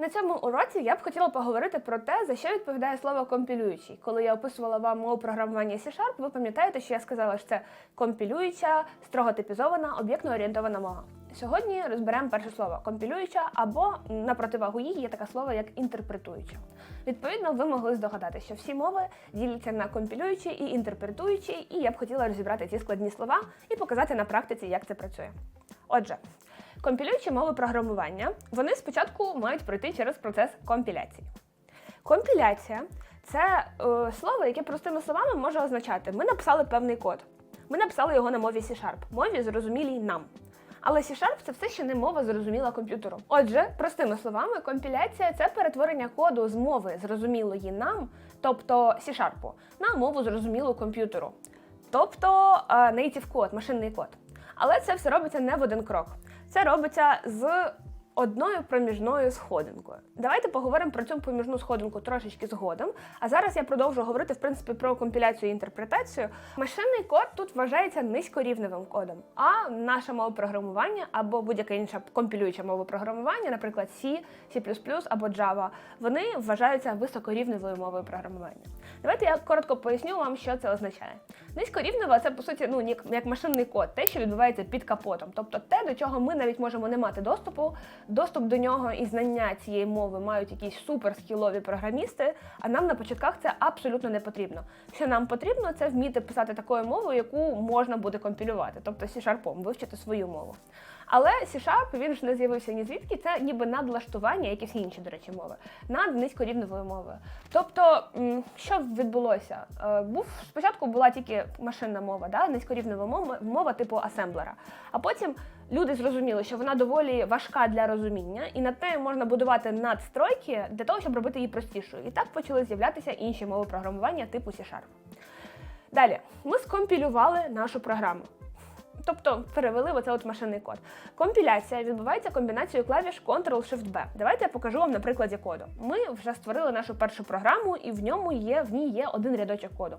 На цьому уроці я б хотіла поговорити про те, за що відповідає слово компілюючий. Коли я описувала вам мову програмування C-Sharp, ви пам'ятаєте, що я сказала, що це компілююча, строго типізована, об'єктно орієнтована мова. Сьогодні розберемо перше слово компілююча, або на противагу їй є таке слово як інтерпретуюча. Відповідно, ви могли здогадати, що всі мови діляться на компілюючі і інтерпретуючі, і я б хотіла розібрати ці складні слова і показати на практиці, як це працює. Отже, компілюючі мови програмування вони спочатку мають пройти через процес компіляції. Компіляція це е, слово, яке простими словами може означати: ми написали певний код, ми написали його на мові C-Sharp, мові зрозумілій нам. Але C-Sharp це все ще не мова зрозуміла комп'ютеру. Отже, простими словами, компіляція це перетворення коду з мови зрозумілої нам, тобто C-Sharp, на мову зрозумілу комп'ютеру. Тобто е, native код, машинний код. Але це все робиться не в один крок. Це робиться з одною проміжною сходинкою. Давайте поговоримо про цю проміжну сходинку трошечки згодом. А зараз я продовжу говорити в принципі про компіляцію і інтерпретацію. Машинний код тут вважається низькорівневим кодом, а наша мова програмування або будь-яка інша компілююча мова програмування, наприклад, C, C++ або Java, вони вважаються високорівневою мовою програмування. Давайте я коротко поясню вам, що це означає. Низькорівнева це по суті ну як машинний код, те, що відбувається під капотом, тобто те, до чого ми навіть можемо не мати доступу. Доступ до нього і знання цієї мови мають якісь суперскілові програмісти. А нам на початках це абсолютно не потрібно. Що нам потрібно, це вміти писати такою мовою, яку можна буде компілювати, тобто C-Sharp, вивчити свою мову. Але C-Sharp, він ж не з'явився ні звідки, це ніби надлаштування, якісь інші, до речі, мови, над низькорівневою мовою. Тобто, що відбулося? Е, Був спочатку була тільки машинна мова, да? низькорівнева мова, мова типу асемблера. А потім люди зрозуміли, що вона доволі важка для розуміння, і над нею можна будувати надстройки для того, щоб робити її простішою. І так почали з'являтися інші мови програмування типу C-Sharp. Далі ми скомпілювали нашу програму. Тобто перевели оце от машинний код. Компіляція відбувається комбінацією клавіш Ctrl-Shift-B. Давайте я покажу вам на прикладі коду. Ми вже створили нашу першу програму, і в ньому є в ній є один рядочок коду.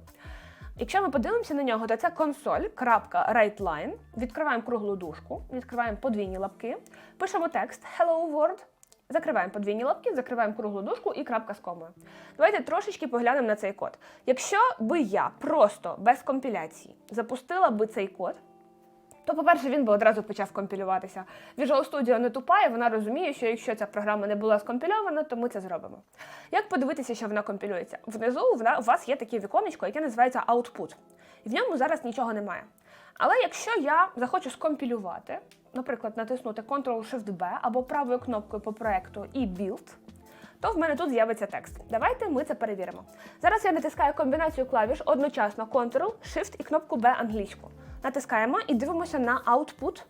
Якщо ми подивимося на нього, то це console.writeLine. Відкриваємо круглу дужку, відкриваємо подвійні лапки, пишемо текст Hello World. Закриваємо подвійні лапки, закриваємо круглу дужку і крапка з комою. Давайте трошечки поглянемо на цей код. Якщо би я просто без компіляції запустила би цей код, то, по-перше, він би одразу почав компілюватися. Visual Studio не тупа, і вона розуміє, що якщо ця програма не була скомпільована, то ми це зробимо. Як подивитися, що вона компілюється? Внизу у вас є таке віконечко, яке називається Output. І в ньому зараз нічого немає. Але якщо я захочу скомпілювати, наприклад, натиснути Ctrl-Shift-B або правою кнопкою по проекту і Build, то в мене тут з'явиться текст. Давайте ми це перевіримо. Зараз я натискаю комбінацію клавіш одночасно Ctrl, Shift і кнопку B англійську. Натискаємо і дивимося на Output.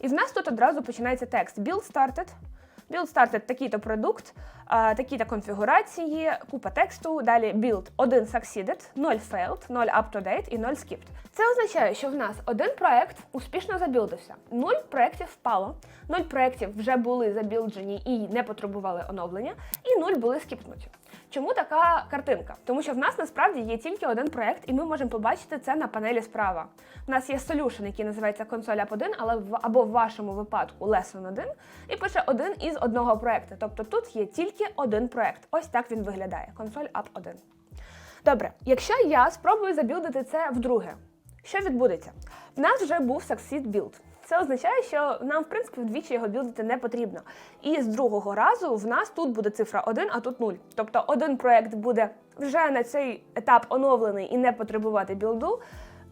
І в нас тут одразу починається текст. Build started. Build started такий-то продукт, такі-то конфігурації, купа тексту. Далі build 1 succeeded, 0 failed, 0 up to date і 0 skipped. Це означає, що в нас один проект успішно забілдився, 0 проєктів впало, 0 проєктів вже були забілджені і не потребували оновлення, і 0 були скіпнуті. Чому така картинка? Тому що в нас насправді є тільки один проект, і ми можемо побачити це на панелі справа. У нас є solution, який називається консоль App 1, але в або в вашому випадку Lesson 1, і пише один із одного проекту. Тобто тут є тільки один проект. Ось так він виглядає. Консоль App 1. Добре, якщо я спробую забілдити це вдруге, що відбудеться? В нас вже був succeed build. Це означає, що нам, в принципі, вдвічі його білдити не потрібно. І з другого разу в нас тут буде цифра 1, а тут 0. Тобто один проект буде вже на цей етап оновлений і не потребувати білду.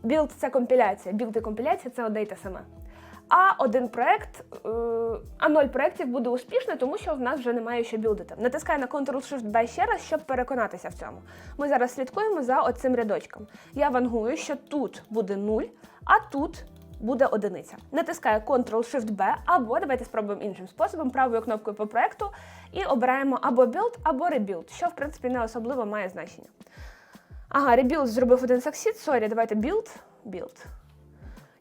Білд це компіляція, білд і компіляція це одне й те саме. А один проект, е, а ноль проєктів буде успішно, тому що в нас вже немає що білдити. Натискаю на Ctrl-Shift-B ще раз, щоб переконатися в цьому. Ми зараз слідкуємо за оцим рядочком. Я вангую, що тут буде 0, а тут буде одиниця. Натискаю Ctrl-Shift-B, або давайте спробуємо іншим способом, правою кнопкою по проекту, і обираємо або Build, або Rebuild, що в принципі не особливо має значення. Ага, Rebuild зробив один succeed, сорі, давайте Build, Build.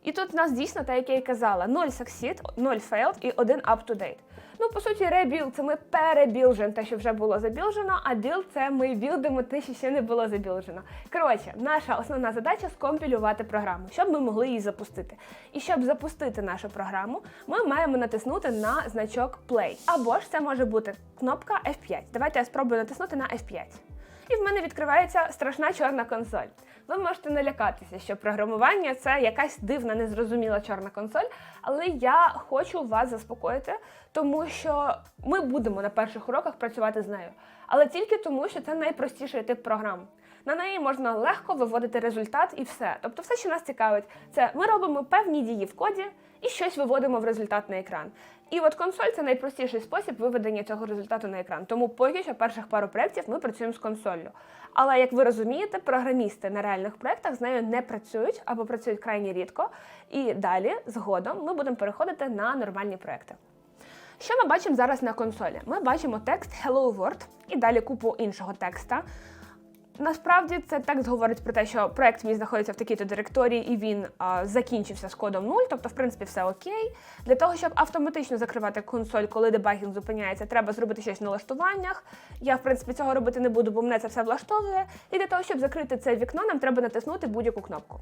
І тут в нас дійсно те, яке я й казала: 0 succeed, 0 failed і 1 up to date. Ну, по суті, ребілд це ми перебілжимо те, що вже було забілжено, а білд це ми білдимо те, що ще не було забілжено. Коротше, наша основна задача скомпілювати програму, щоб ми могли її запустити. І щоб запустити нашу програму, ми маємо натиснути на значок Play. Або ж це може бути кнопка F5. Давайте я спробую натиснути на F5. І в мене відкривається страшна чорна консоль. Ви можете налякатися, що програмування це якась дивна, незрозуміла чорна консоль, але я хочу вас заспокоїти, тому що ми будемо на перших уроках працювати з нею. Але тільки тому, що це найпростіший тип програм. На неї можна легко виводити результат і все. Тобто, все, що нас цікавить, це ми робимо певні дії в коді і щось виводимо в результат на екран. І от консоль це найпростіший спосіб виведення цього результату на екран. Тому поки що перших пару проєктів ми працюємо з консоллю. Але як ви розумієте, програмісти на реальних проєктах з нею не працюють або працюють крайні рідко. І далі, згодом, ми будемо переходити на нормальні проекти. Що ми бачимо зараз на консолі? Ми бачимо текст Hello World і далі купу іншого текста. Насправді це текст говорить про те, що проект мій знаходиться в такій-то директорії, і він а, закінчився з кодом 0, тобто, в принципі, все окей. Для того, щоб автоматично закривати консоль, коли дебагінг зупиняється, треба зробити щось в налаштуваннях. Я, в принципі, цього робити не буду, бо мене це все влаштовує. І для того, щоб закрити це вікно, нам треба натиснути будь-яку кнопку.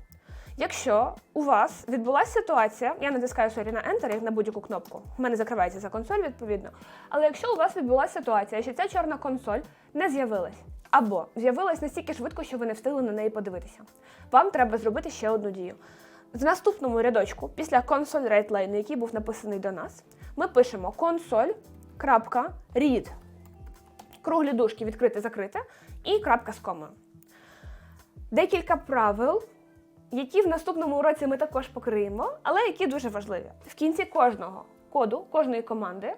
Якщо у вас відбулася ситуація, я натискаю sorry, на Enter як на будь-яку кнопку. У мене закривається ця консоль, відповідно. Але якщо у вас відбулася ситуація, що ця чорна консоль не з'явилась, або з'явилась настільки швидко, що ви не встигли на неї подивитися, вам треба зробити ще одну дію. В наступному рядочку, після console read який був написаний до нас, ми пишемо console.read, круглі дужки відкрите закрите і крапка з комою. Декілька правил, які в наступному уроці ми також покриємо, але які дуже важливі. В кінці кожного коду, кожної команди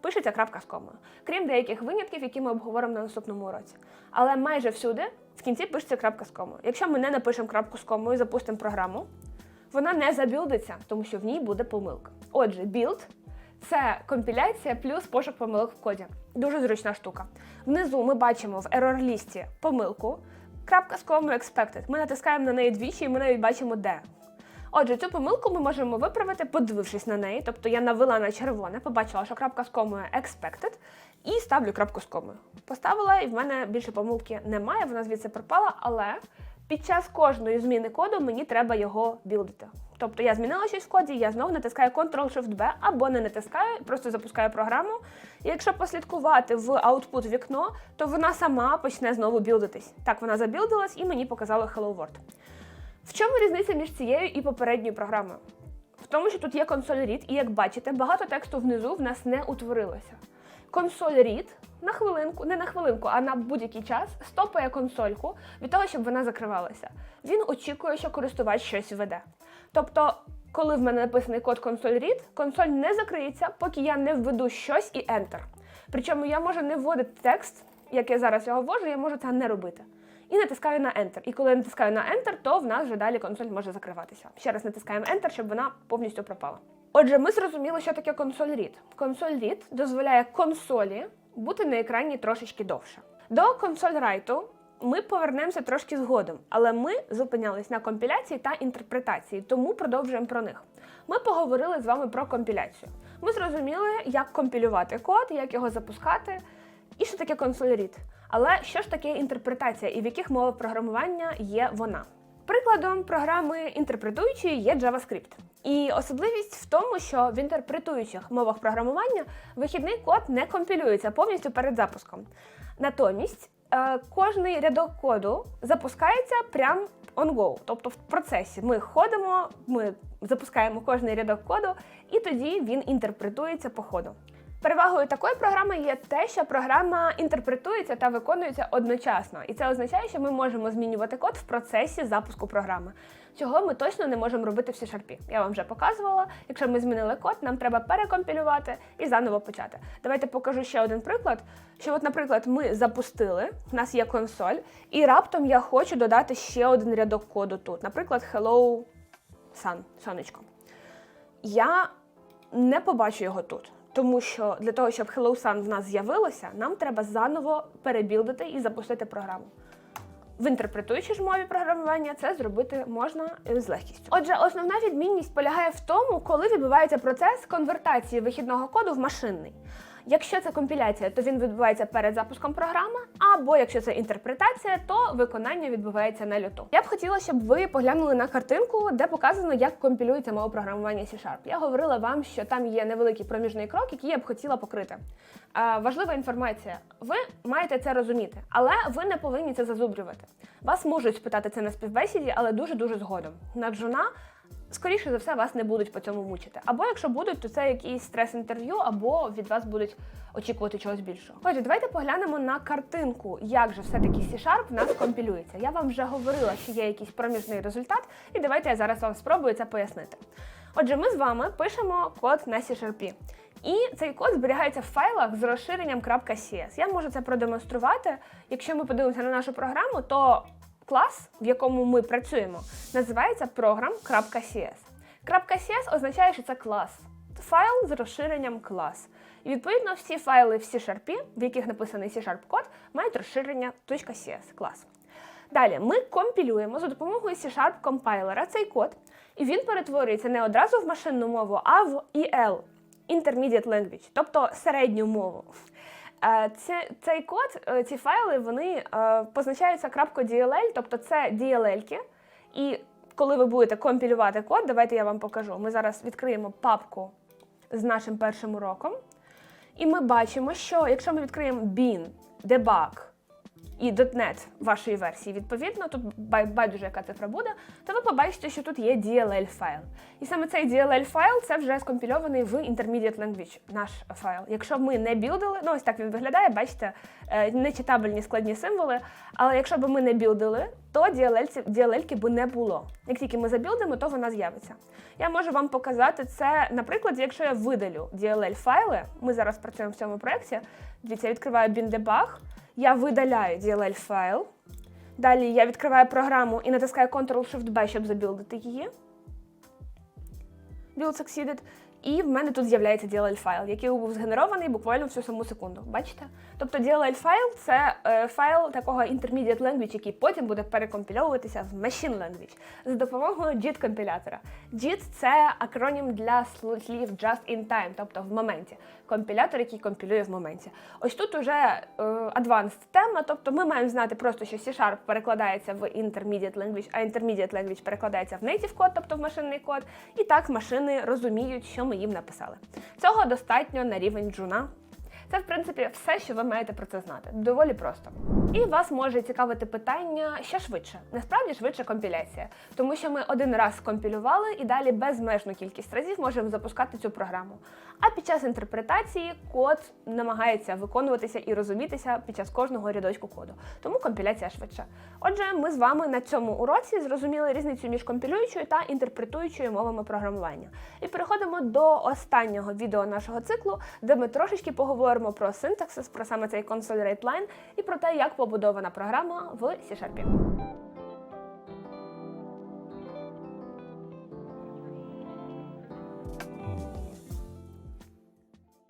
пишеться крапка з комою, крім деяких винятків, які ми обговоримо на наступному уроці. Але майже всюди в кінці пишеться крапка з комою. Якщо ми не напишемо крапку з комою і запустимо програму, вона не забілдиться, тому що в ній буде помилка. Отже, білд це компіляція плюс пошук помилок в коді. Дуже зручна штука. Внизу ми бачимо в error-лісті помилку. Крапка з комою expected. Ми натискаємо на неї двічі, і ми навіть бачимо де. Отже, цю помилку ми можемо виправити, подивившись на неї. Тобто я навела на червоне, побачила, що крапка з комою expected, і ставлю крапку з комою. Поставила, і в мене більше помилки немає, вона звідси пропала, але під час кожної зміни коду мені треба його білдити. Тобто я змінила щось в коді, я знову натискаю Ctrl-Shift-B або не натискаю, просто запускаю програму. І якщо послідкувати в output вікно, то вона сама почне знову білдитись. Так, вона забілдилась і мені показала Hello World. В чому різниця між цією і попередньою програмою? В тому, що тут є консоль read, і як бачите, багато тексту внизу в нас не утворилося. Консоль read на хвилинку, не на хвилинку, а на будь-який час стопає консольку від того, щоб вона закривалася. Він очікує, що користувач щось веде. Тобто, коли в мене написаний код консоль read, консоль не закриється, поки я не введу щось і Enter. Причому я можу не вводити текст, як я зараз його ввожу, я можу це не робити. І натискаю на Enter. І коли я натискаю на Enter, то в нас вже далі консоль може закриватися. Ще раз натискаємо Enter, щоб вона повністю пропала. Отже, ми зрозуміли, що таке консоль read. Консоль read дозволяє консолі бути на екрані трошечки довше. До консоль write ми повернемося трошки згодом, але ми зупинялись на компіляції та інтерпретації, тому продовжуємо про них. Ми поговорили з вами про компіляцію. Ми зрозуміли, як компілювати код, як його запускати, і що таке консоль read. Але що ж таке інтерпретація і в яких мовах програмування є вона? Прикладом програми інтерпретуючої є JavaScript. І особливість в тому, що в інтерпретуючих мовах програмування вихідний код не компілюється повністю перед запуском. Натомість е, кожний рядок коду запускається прямо on go, тобто в процесі. Ми ходимо, ми запускаємо кожний рядок коду, і тоді він інтерпретується по ходу. Перевагою такої програми є те, що програма інтерпретується та виконується одночасно, і це означає, що ми можемо змінювати код в процесі запуску програми. Чого ми точно не можемо робити в C-Sharp. Я вам вже показувала. Якщо ми змінили код, нам треба перекомпілювати і заново почати. Давайте покажу ще один приклад. Що, от, наприклад, ми запустили, в нас є консоль, і раптом я хочу додати ще один рядок коду тут. Наприклад, Hello Sun, сонечко. Я не побачу його тут. Тому що для того, щоб Hello Sun в нас з'явилося, нам треба заново перебілдити і запустити програму. В інтерпретуючій ж мові програмування це зробити можна е, з легкістю. Отже, основна відмінність полягає в тому, коли відбувається процес конвертації вихідного коду в машинний. Якщо це компіляція, то він відбувається перед запуском програми, або якщо це інтерпретація, то виконання відбувається на люту. Я б хотіла, щоб ви поглянули на картинку, де показано, як компілюється мова програмування C-Sharp. Я говорила вам, що там є невеликий проміжний крок, який я б хотіла покрити. Е, важлива інформація. Ви маєте це розуміти, але ви не повинні це зазубрювати. Вас можуть спитати це на співбесіді, але дуже дуже згодом. На джуна скоріше за все вас не будуть по цьому мучити. Або якщо будуть, то це якийсь стрес-інтерв'ю, або від вас будуть очікувати чогось більшого. Отже, давайте поглянемо на картинку, як же все-таки C-Sharp в нас компілюється. Я вам вже говорила, що є якийсь проміжний результат, і давайте я зараз вам спробую це пояснити. Отже, ми з вами пишемо код на C-Sharp. І цей код зберігається в файлах з розширенням .cs. Я можу це продемонструвати. Якщо ми подивимося на нашу програму, то клас, в якому ми працюємо, називається program.cs. .cs означає, що це клас. Файл з розширенням клас. І відповідно всі файли в C-Sharp, в яких написаний C-Sharp код, мають розширення .cs клас. Далі ми компілюємо за допомогою C-Sharp компайлера цей код, і він перетворюється не одразу в машинну мову, а в EL Intermediate Language, тобто середню мову. Е, Це, цей код, е, ці файли, вони позначаються позначаються .dll, тобто це DLL-ки. І коли ви будете компілювати код, давайте я вам покажу. Ми зараз відкриємо папку з нашим першим уроком. І ми бачимо, що якщо ми відкриємо bin, debug і .NET вашої версії, відповідно, тут бай- байдуже, яка цифра буде, то ви побачите, що тут є DLL файл. І саме цей DLL файл це вже скомпільований в Intermediate Language, наш файл. Якщо ми не білдили, ну ось так він виглядає, бачите, е, нечитабельні складні символи. Але якщо б ми не білдили, то DLL, DLL би не було. Як тільки ми забілдимо, то вона з'явиться. Я можу вам показати це, наприклад, якщо я видалю DLL файли, ми зараз працюємо в цьому проєкті. Дивіться, я відкриваю BinDebug, я видаляю DLL файл. Далі я відкриваю програму і натискаю Ctrl-Shift-B, щоб забілдити її. Build succeeded. І в мене тут з'являється DLL файл, який був згенерований буквально в цю саму секунду. Бачите? Тобто DLL файл це е, файл такого intermediate language, який потім буде перекомпільовуватися в machine language за допомогою JIT компілятора. JIT – це акронім для слів just in time, тобто в моменті. Компілятор, який компілює в моменті. Ось тут уже е, advanced тема, тобто ми маємо знати просто, що C-Sharp перекладається в intermediate language, а intermediate language перекладається в native код, тобто в машинний код. І так машини розуміють, що ми їм написали. Цього достатньо на рівень джуна. Це, в принципі, все, що ви маєте про це знати. Доволі просто. І вас може цікавити питання, що швидше. Насправді швидше компіляція, тому що ми один раз скомпілювали і далі безмежну кількість разів можемо запускати цю програму. А під час інтерпретації код намагається виконуватися і розумітися під час кожного рядочку коду. Тому компіляція швидша. Отже, ми з вами на цьому уроці зрозуміли різницю між компілюючою та інтерпретуючою мовами програмування. І переходимо до останнього відео нашого циклу, де ми трошечки поговоримо про синтаксис, про саме цей console rate line і про те, як побудована програма в C-Sharp.